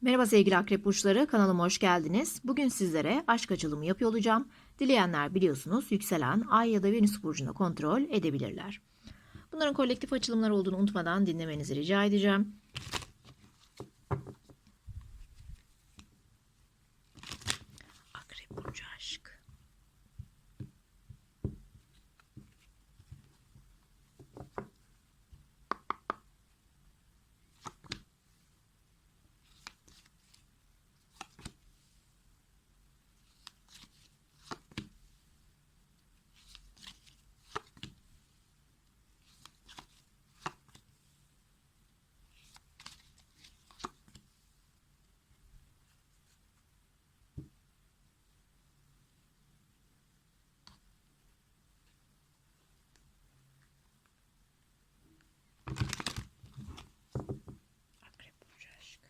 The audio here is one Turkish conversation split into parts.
Merhaba sevgili akrep burçları, kanalıma hoş geldiniz. Bugün sizlere aşk açılımı yapıyor olacağım. Dileyenler biliyorsunuz yükselen ay ya da venüs burcunu kontrol edebilirler. Bunların kolektif açılımlar olduğunu unutmadan dinlemenizi rica edeceğim. Akrep burcu aşk. Akrep burcu aşk.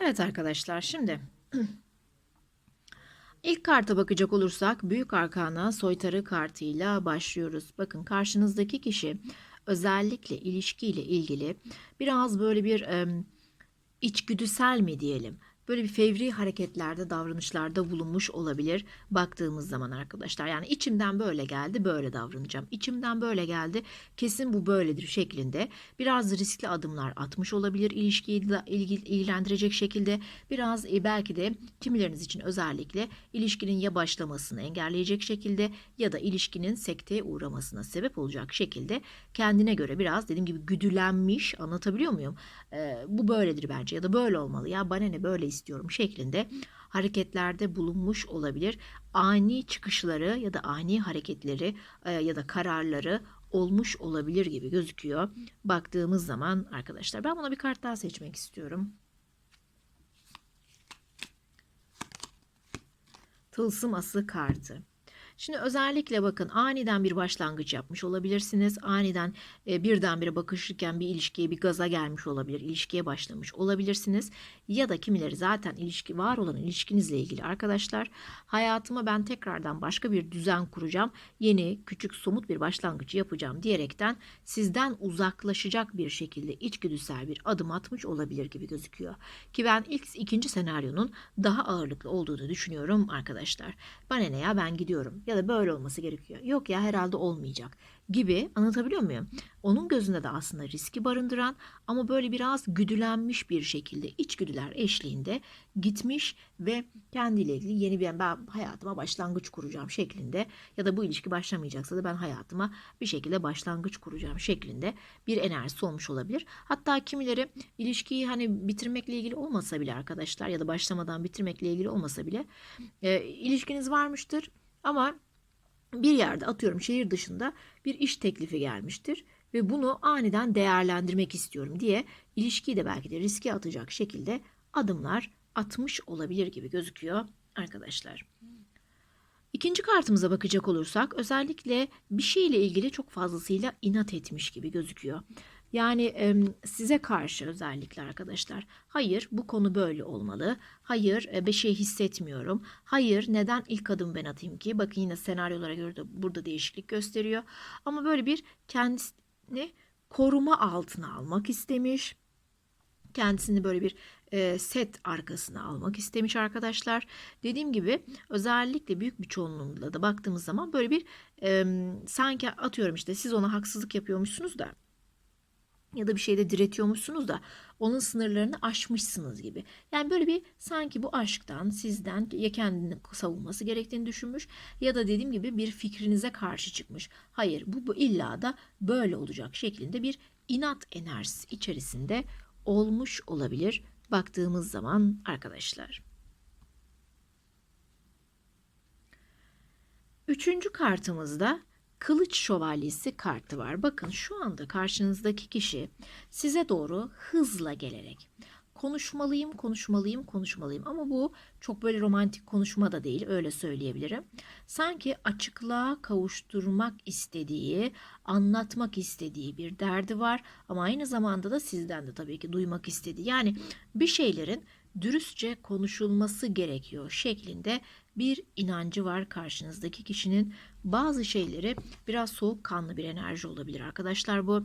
Evet arkadaşlar şimdi ilk karta bakacak olursak büyük arkana soytarı kartıyla başlıyoruz. Bakın karşınızdaki kişi özellikle ilişkiyle ilgili biraz böyle bir em, içgüdüsel mi diyelim böyle bir fevri hareketlerde davranışlarda bulunmuş olabilir baktığımız zaman arkadaşlar. Yani içimden böyle geldi böyle davranacağım. İçimden böyle geldi kesin bu böyledir şeklinde biraz riskli adımlar atmış olabilir ilişkiyi ilgilendirecek şekilde. Biraz e, belki de kimileriniz için özellikle ilişkinin ya başlamasını engelleyecek şekilde ya da ilişkinin sekteye uğramasına sebep olacak şekilde kendine göre biraz dediğim gibi güdülenmiş anlatabiliyor muyum? Ee, bu böyledir bence ya da böyle olmalı ya bana ne böyle istiyorum şeklinde hareketlerde bulunmuş olabilir. Ani çıkışları ya da ani hareketleri e, ya da kararları olmuş olabilir gibi gözüküyor. Baktığımız zaman arkadaşlar ben buna bir kart daha seçmek istiyorum. Tılsım ası kartı. Şimdi özellikle bakın aniden bir başlangıç yapmış olabilirsiniz. Aniden e, birdenbire bakışırken bir ilişkiye bir gaza gelmiş olabilir. ilişkiye başlamış olabilirsiniz. Ya da kimileri zaten ilişki var olan ilişkinizle ilgili arkadaşlar hayatıma ben tekrardan başka bir düzen kuracağım. Yeni küçük somut bir başlangıç yapacağım diyerekten sizden uzaklaşacak bir şekilde içgüdüsel bir adım atmış olabilir gibi gözüküyor. Ki ben ilk ikinci senaryonun daha ağırlıklı olduğunu düşünüyorum arkadaşlar. Bana ne ya ben gidiyorum ya da böyle olması gerekiyor. Yok ya herhalde olmayacak gibi anlatabiliyor muyum? Onun gözünde de aslında riski barındıran ama böyle biraz güdülenmiş bir şekilde içgüdüler eşliğinde gitmiş ve kendiyle ilgili yeni bir ben hayatıma başlangıç kuracağım şeklinde ya da bu ilişki başlamayacaksa da ben hayatıma bir şekilde başlangıç kuracağım şeklinde bir enerjisi olmuş olabilir. Hatta kimileri ilişkiyi hani bitirmekle ilgili olmasa bile arkadaşlar ya da başlamadan bitirmekle ilgili olmasa bile e, ilişkiniz varmıştır ama bir yerde atıyorum şehir dışında bir iş teklifi gelmiştir ve bunu aniden değerlendirmek istiyorum diye ilişkiyi de belki de riske atacak şekilde adımlar atmış olabilir gibi gözüküyor arkadaşlar. İkinci kartımıza bakacak olursak özellikle bir şeyle ilgili çok fazlasıyla inat etmiş gibi gözüküyor. Yani size karşı özellikle arkadaşlar. Hayır bu konu böyle olmalı. Hayır e, bir şey hissetmiyorum. Hayır neden ilk adım ben atayım ki? Bakın yine senaryolara göre de burada değişiklik gösteriyor. Ama böyle bir kendisini koruma altına almak istemiş. Kendisini böyle bir e, set arkasına almak istemiş arkadaşlar. Dediğim gibi özellikle büyük bir çoğunluğunda da baktığımız zaman böyle bir e, sanki atıyorum işte siz ona haksızlık yapıyormuşsunuz da ya da bir şeyde diretiyormuşsunuz da onun sınırlarını aşmışsınız gibi. Yani böyle bir sanki bu aşktan sizden ya kendini savunması gerektiğini düşünmüş ya da dediğim gibi bir fikrinize karşı çıkmış. Hayır bu, bu illa da böyle olacak şeklinde bir inat enerjisi içerisinde olmuş olabilir baktığımız zaman arkadaşlar. Üçüncü kartımızda Kılıç Şövalyesi kartı var. Bakın şu anda karşınızdaki kişi size doğru hızla gelerek konuşmalıyım, konuşmalıyım, konuşmalıyım. Ama bu çok böyle romantik konuşma da değil, öyle söyleyebilirim. Sanki açıklığa kavuşturmak istediği, anlatmak istediği bir derdi var ama aynı zamanda da sizden de tabii ki duymak istediği. Yani bir şeylerin dürüstçe konuşulması gerekiyor şeklinde bir inancı var karşınızdaki kişinin. Bazı şeyleri biraz soğukkanlı bir enerji olabilir arkadaşlar bu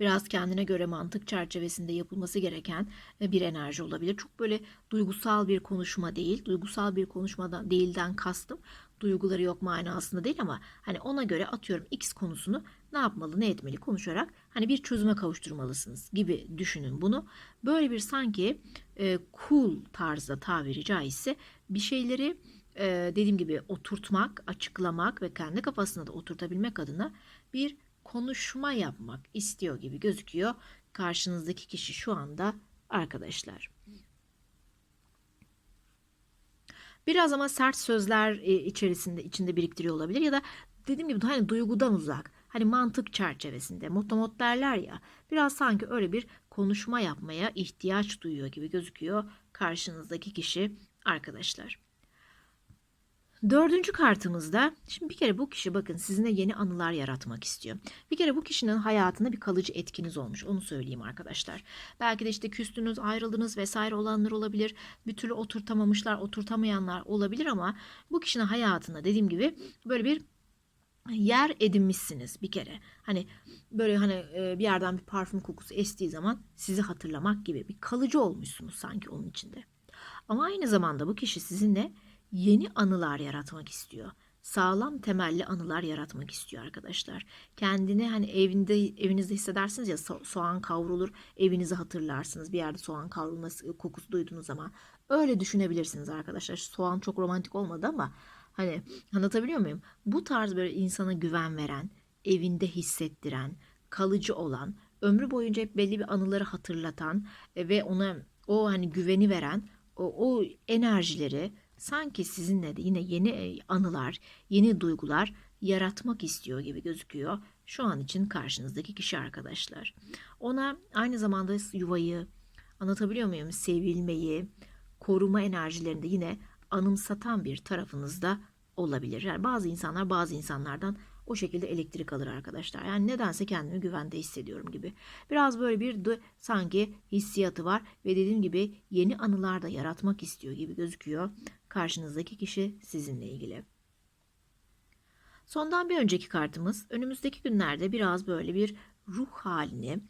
biraz kendine göre mantık çerçevesinde yapılması gereken e, bir enerji olabilir. Çok böyle duygusal bir konuşma değil. Duygusal bir konuşmadan değilden kastım duyguları yok manasında değil ama hani ona göre atıyorum X konusunu ne yapmalı ne etmeli konuşarak hani bir çözüme kavuşturmalısınız gibi düşünün bunu. Böyle bir sanki e, cool tarzda tabiri caizse bir şeyleri e, dediğim gibi oturtmak, açıklamak ve kendi kafasına da oturtabilmek adına bir konuşma yapmak istiyor gibi gözüküyor karşınızdaki kişi şu anda arkadaşlar. Biraz ama sert sözler e, içerisinde içinde biriktiriyor olabilir ya da dediğim gibi hani duygudan uzak, hani mantık çerçevesinde motomot derler ya biraz sanki öyle bir konuşma yapmaya ihtiyaç duyuyor gibi gözüküyor karşınızdaki kişi arkadaşlar. Dördüncü kartımızda şimdi bir kere bu kişi bakın sizinle yeni anılar yaratmak istiyor. Bir kere bu kişinin hayatında bir kalıcı etkiniz olmuş onu söyleyeyim arkadaşlar. Belki de işte küstünüz ayrıldınız vesaire olanlar olabilir. Bir türlü oturtamamışlar oturtamayanlar olabilir ama bu kişinin hayatında dediğim gibi böyle bir yer edinmişsiniz bir kere. Hani böyle hani bir yerden bir parfüm kokusu estiği zaman sizi hatırlamak gibi bir kalıcı olmuşsunuz sanki onun içinde. Ama aynı zamanda bu kişi sizinle yeni anılar yaratmak istiyor. Sağlam temelli anılar yaratmak istiyor arkadaşlar. Kendini hani evinde evinizde hissedersiniz ya soğan kavrulur, evinizi hatırlarsınız. Bir yerde soğan kavrulması kokusu duyduğunuz zaman öyle düşünebilirsiniz arkadaşlar. Soğan çok romantik olmadı ama hani anlatabiliyor muyum? Bu tarz böyle insana güven veren, evinde hissettiren, kalıcı olan, ömrü boyunca hep belli bir anıları hatırlatan e, ve ona o hani güveni veren o, o enerjileri sanki sizinle de yine yeni e, anılar, yeni duygular yaratmak istiyor gibi gözüküyor şu an için karşınızdaki kişi arkadaşlar. Ona aynı zamanda yuvayı, anlatabiliyor muyum? Sevilmeyi, koruma enerjilerinde yine anımsatan bir tarafınızda olabilir. Yani bazı insanlar bazı insanlardan o şekilde elektrik alır arkadaşlar. Yani nedense kendimi güvende hissediyorum gibi. Biraz böyle bir de sanki hissiyatı var ve dediğim gibi yeni anılar da yaratmak istiyor gibi gözüküyor karşınızdaki kişi sizinle ilgili. Sondan bir önceki kartımız önümüzdeki günlerde biraz böyle bir ruh halini,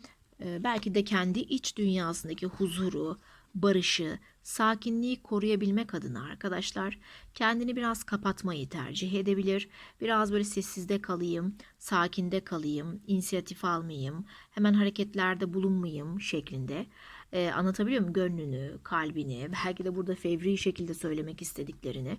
e, belki de kendi iç dünyasındaki huzuru, barışı, sakinliği koruyabilmek adına arkadaşlar kendini biraz kapatmayı tercih edebilir. Biraz böyle sessizde kalayım, sakinde kalayım, inisiyatif almayayım, hemen hareketlerde bulunmayayım şeklinde e, anlatabiliyor muyum? Gönlünü, kalbini, belki de burada fevri şekilde söylemek istediklerini,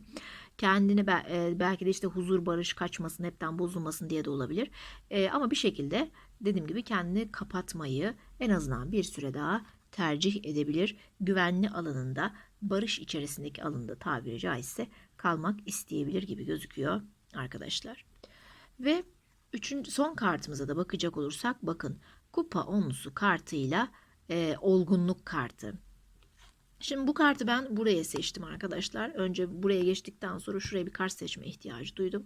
kendini e, belki de işte huzur, barış kaçmasın, hepten bozulmasın diye de olabilir. E, ama bir şekilde dediğim gibi kendini kapatmayı en azından bir süre daha tercih edebilir. Güvenli alanında, barış içerisindeki alanda tabiri caizse kalmak isteyebilir gibi gözüküyor arkadaşlar. Ve üçüncü, son kartımıza da bakacak olursak bakın kupa onlusu kartıyla e, olgunluk kartı. Şimdi bu kartı ben buraya seçtim arkadaşlar. Önce buraya geçtikten sonra şuraya bir kart seçme ihtiyacı duydum.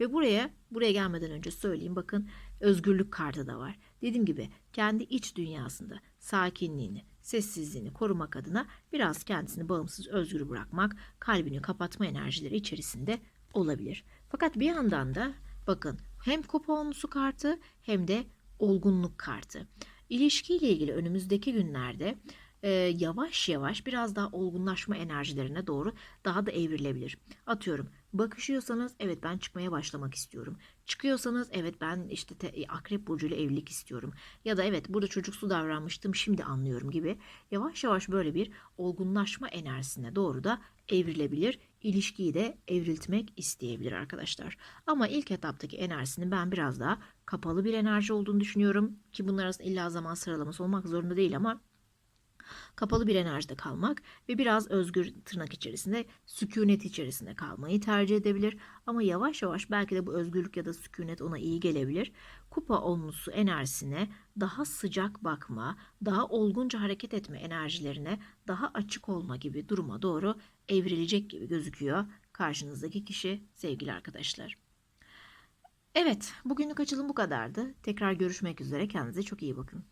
Ve buraya buraya gelmeden önce söyleyeyim bakın özgürlük kartı da var. Dediğim gibi kendi iç dünyasında sakinliğini, sessizliğini korumak adına biraz kendisini bağımsız özgür bırakmak, kalbini kapatma enerjileri içerisinde olabilir. Fakat bir yandan da bakın hem kuponlusu kartı hem de olgunluk kartı. İlişkiyle ilgili önümüzdeki günlerde e, yavaş yavaş biraz daha olgunlaşma enerjilerine doğru daha da evrilebilir. Atıyorum Bakışıyorsanız evet ben çıkmaya başlamak istiyorum. Çıkıyorsanız evet ben işte te- akrep burcuyla evlilik istiyorum. Ya da evet burada çocuksu davranmıştım şimdi anlıyorum gibi yavaş yavaş böyle bir olgunlaşma enerjisine doğru da evrilebilir. İlişkiyi de evriltmek isteyebilir arkadaşlar. Ama ilk etaptaki enerjisinin ben biraz daha kapalı bir enerji olduğunu düşünüyorum. Ki bunlar arasında illa zaman sıralaması olmak zorunda değil ama kapalı bir enerjide kalmak ve biraz özgür tırnak içerisinde sükunet içerisinde kalmayı tercih edebilir. Ama yavaş yavaş belki de bu özgürlük ya da sükunet ona iyi gelebilir. Kupa onlusu enerjisine daha sıcak bakma, daha olgunca hareket etme enerjilerine daha açık olma gibi duruma doğru evrilecek gibi gözüküyor karşınızdaki kişi sevgili arkadaşlar. Evet, bugünlük açılım bu kadardı. Tekrar görüşmek üzere. Kendinize çok iyi bakın.